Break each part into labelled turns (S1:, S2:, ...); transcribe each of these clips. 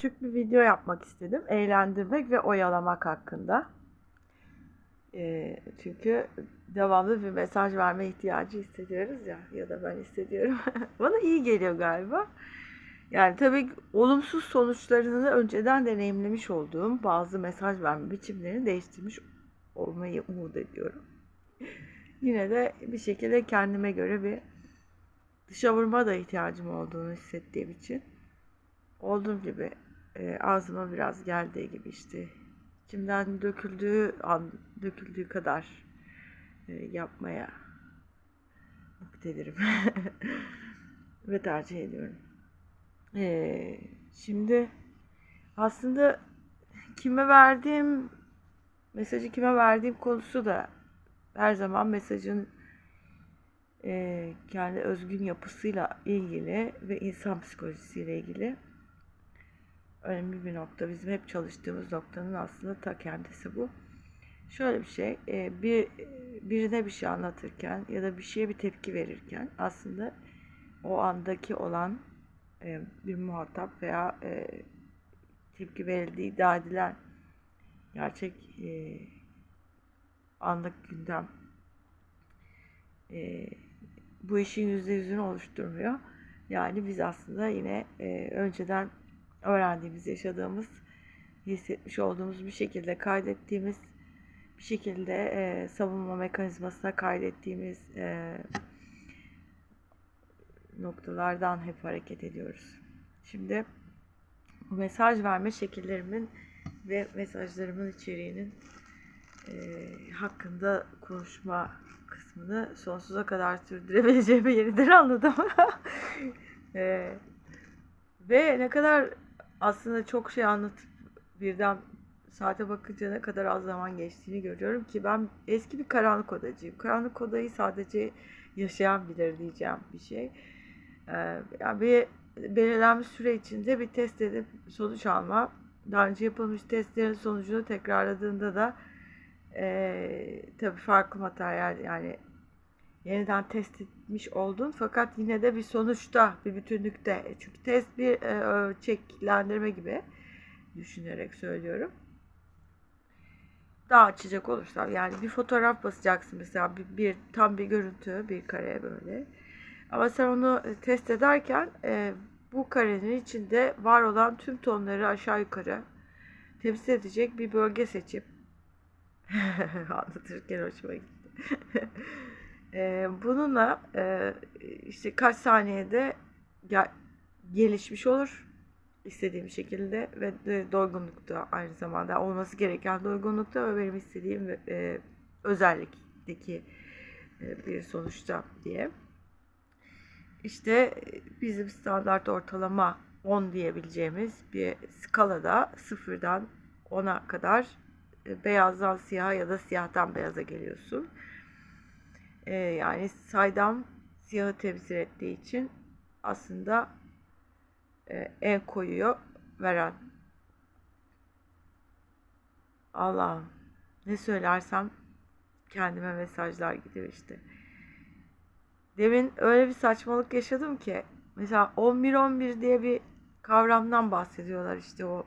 S1: Küçük bir video yapmak istedim. Eğlendirmek ve oyalamak hakkında. Ee, çünkü devamlı bir mesaj verme ihtiyacı hissediyoruz ya ya da ben hissediyorum. Bana iyi geliyor galiba. Yani tabii olumsuz sonuçlarını önceden deneyimlemiş olduğum bazı mesaj verme biçimlerini değiştirmiş olmayı umut ediyorum. Yine de bir şekilde kendime göre bir dışa vurma da ihtiyacım olduğunu hissettiğim için olduğum gibi e, ağzıma biraz geldiği gibi işte içimden döküldüğü an döküldüğü kadar e, yapmaya muktedirim ve tercih ediyorum. E, şimdi aslında kime verdiğim mesajı kime verdiğim konusu da her zaman mesajın e, kendi özgün yapısıyla ilgili ve insan psikolojisiyle ilgili önemli bir nokta. Bizim hep çalıştığımız noktanın aslında ta kendisi bu. Şöyle bir şey, e, bir birine bir şey anlatırken ya da bir şeye bir tepki verirken aslında o andaki olan e, bir muhatap veya e, tepki verildiği iddia edilen gerçek anlık gündem bu işin yüzde yüzünü oluşturmuyor. Yani biz aslında yine önceden öğrendiğimiz, yaşadığımız, hissetmiş olduğumuz bir şekilde kaydettiğimiz, bir şekilde e, savunma mekanizmasına kaydettiğimiz e, noktalardan hep hareket ediyoruz. Şimdi mesaj verme şekillerimin ve mesajlarımın içeriğinin e, hakkında konuşma kısmını sonsuza kadar sürdürebileceğimi yeniden anladım. e, ve ne kadar aslında çok şey anlatıp birden saate bakınca ne kadar az zaman geçtiğini görüyorum ki ben eski bir karanlık odacıyım. Karanlık odayı sadece yaşayan bilir diyeceğim bir şey. Ee, yani bir belirlenmiş süre içinde bir test edip sonuç alma. Daha önce yapılmış testlerin sonucunu tekrarladığında da e, tabii farklı materyal yani yeniden test etmiş oldun fakat yine de bir sonuçta bir bütünlükte çünkü test bir e, ölçeklendirme gibi düşünerek söylüyorum. Daha açacak olursam yani bir fotoğraf basacaksın mesela bir, bir tam bir görüntü bir kare böyle. Ama sen onu e, test ederken e, bu karenin içinde var olan tüm tonları aşağı yukarı temsil edecek bir bölge seçip anlatırken hoşuma gitti. E, bununla e, işte kaç saniyede ya, gelişmiş olur istediğim şekilde ve doygunlukta aynı zamanda olması gereken doygunlukta ve benim istediğim e, özellikteki e, bir sonuçta diye. İşte bizim standart ortalama 10 diyebileceğimiz bir skalada sıfırdan 10'a kadar beyazdan siyaha ya da siyahtan beyaza geliyorsun. E, yani saydam siyahı temsil ettiği için aslında e, en koyuyu veren. Allah'ım ne söylersem kendime mesajlar gidiyor işte. Demin öyle bir saçmalık yaşadım ki mesela 11-11 diye bir kavramdan bahsediyorlar işte o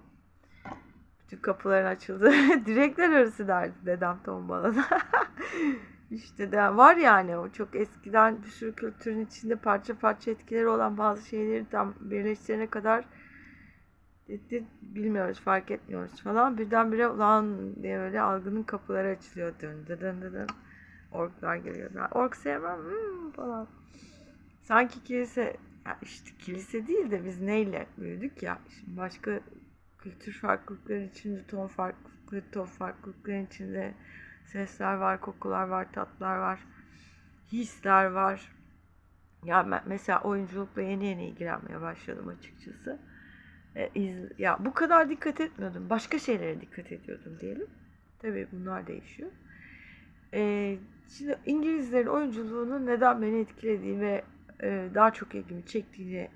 S1: bütün kapıların açıldı. Direkler arası derdi dedem tombalada. İşte de var yani o çok eskiden bir sürü kültürün içinde parça parça etkileri olan bazı şeyleri tam birleştirene kadar bilmiyoruz, fark etmiyoruz falan. Birdenbire ulan diye böyle algının kapıları açılıyor. Dön dön dön dön. Orklar geliyor. Ben ork sevmem hmm, falan. Sanki kilise ya işte kilise değil de biz neyle büyüdük ya. Şimdi başka kültür farklılıkları içinde ton farklılıkları, ton farklılıkları içinde Sesler var, kokular var, tatlar var, hisler var. Ya mesela oyunculukla yeni yeni ilgilenmeye başladım açıkçası. E, iz, ya bu kadar dikkat etmiyordum. Başka şeylere dikkat ediyordum diyelim. Tabii bunlar değişiyor. E, şimdi İngilizlerin oyunculuğunun neden beni etkilediği ve e, daha çok ilgimi çektiğini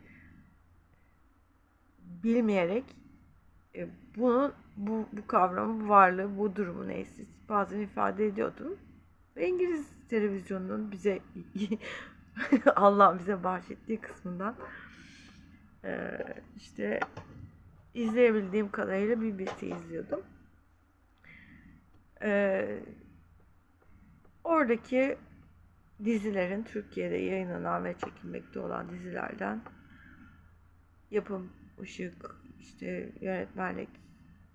S1: bilmeyerek e, bunun bu, bu kavramı, bu varlığı, bu durumu neyse bazen ifade ediyordum. Ve İngiliz televizyonunun bize Allah bize bahşettiği kısmından e, işte izleyebildiğim kadarıyla BBC izliyordum. Ee, oradaki dizilerin Türkiye'de yayınlanan ve çekilmekte olan dizilerden yapım, ışık, işte yönetmenlik,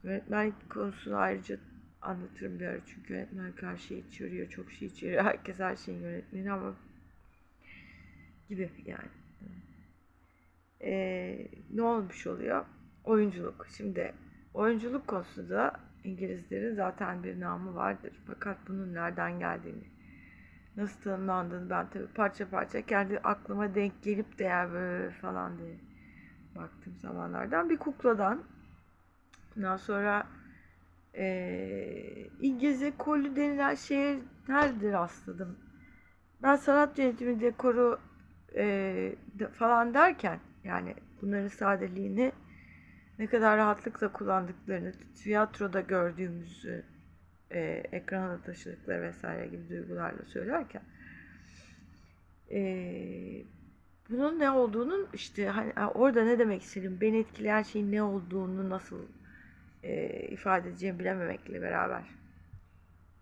S1: yönetmenlik konusunu ayrıca anlatırım bir ara çünkü yönetmenlik her şeyi içeriyor, çok şey içeriyor. Herkes her şeyin yönetmeni ama gibi yani. Ee, ne olmuş oluyor? Oyunculuk. Şimdi oyunculuk konusunda İngilizlerin zaten bir namı vardır. Fakat bunun nereden geldiğini, nasıl tanımlandığını ben tabii parça parça kendi aklıma denk gelip de ya böyle falan diye baktığım zamanlardan bir kukladan ondan sonra eee İngilizce kolü denilen şeye nerede rastladım? Ben sanat yönetimi dekoru eee, de- falan derken yani bunların sadeliğini ne kadar rahatlıkla kullandıklarını, tiyatroda gördüğümüzü e, ekrana taşıdıkları vesaire gibi duygularla söylerken e, bunun ne olduğunun işte hani ha, orada ne demek istedim, beni etkileyen şeyin ne olduğunu nasıl e, ifade edeceğimi bilememekle beraber.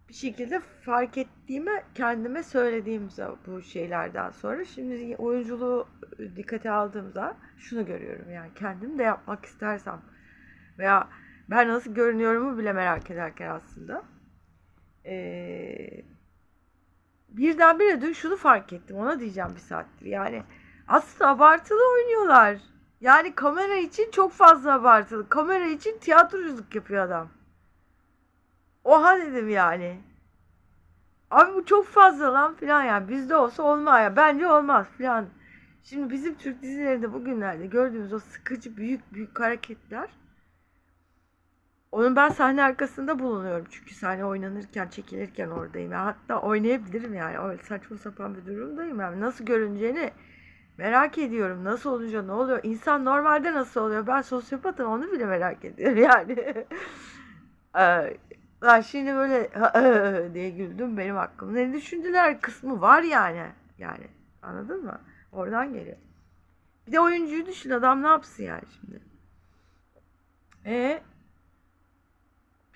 S1: Bir şekilde fark ettiğime kendime söylediğim za- bu şeylerden sonra şimdi oyunculuğu dikkate aldığımda şunu görüyorum yani kendim de yapmak istersem veya ben nasıl görünüyorumu bile merak ederken aslında ee, birdenbire dün şunu fark ettim ona diyeceğim bir saattir. Yani aslında abartılı oynuyorlar. Yani kamera için çok fazla abartılı. Kamera için tiyatroculuk yapıyor adam. Oha dedim yani. Abi bu çok fazla lan filan yani bizde olsa olmaz ya. Bence olmaz filan. Şimdi bizim Türk dizilerinde bugünlerde gördüğümüz o sıkıcı büyük büyük hareketler onun ben sahne arkasında bulunuyorum. Çünkü sahne oynanırken çekilirken oradayım. Hatta oynayabilirim yani. Öyle saçma sapan bir durumdayım yani. Nasıl görüneceğini merak ediyorum. Nasıl olunca ne oluyor? İnsan normalde nasıl oluyor? Ben sosyopatım onu bile merak ediyorum yani. Ee, Lan şimdi böyle diye güldüm benim hakkımda. Ne düşündüler kısmı var yani. Yani anladın mı? Oradan geliyor. Bir de oyuncuyu düşün adam ne yapsın yani şimdi. E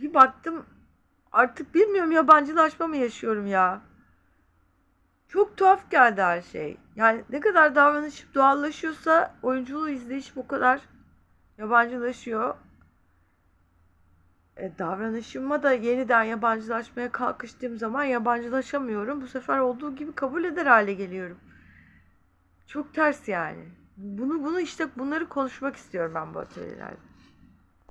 S1: bir baktım artık bilmiyorum yabancılaşma mı yaşıyorum ya. Çok tuhaf geldi her şey. Yani ne kadar davranışım doğallaşıyorsa oyunculuğu izleyişim o kadar yabancılaşıyor. E, davranışıma da yeniden yabancılaşmaya kalkıştığım zaman yabancılaşamıyorum. Bu sefer olduğu gibi kabul eder hale geliyorum. Çok ters yani. Bunu bunu işte bunları konuşmak istiyorum ben bu atölyelerde.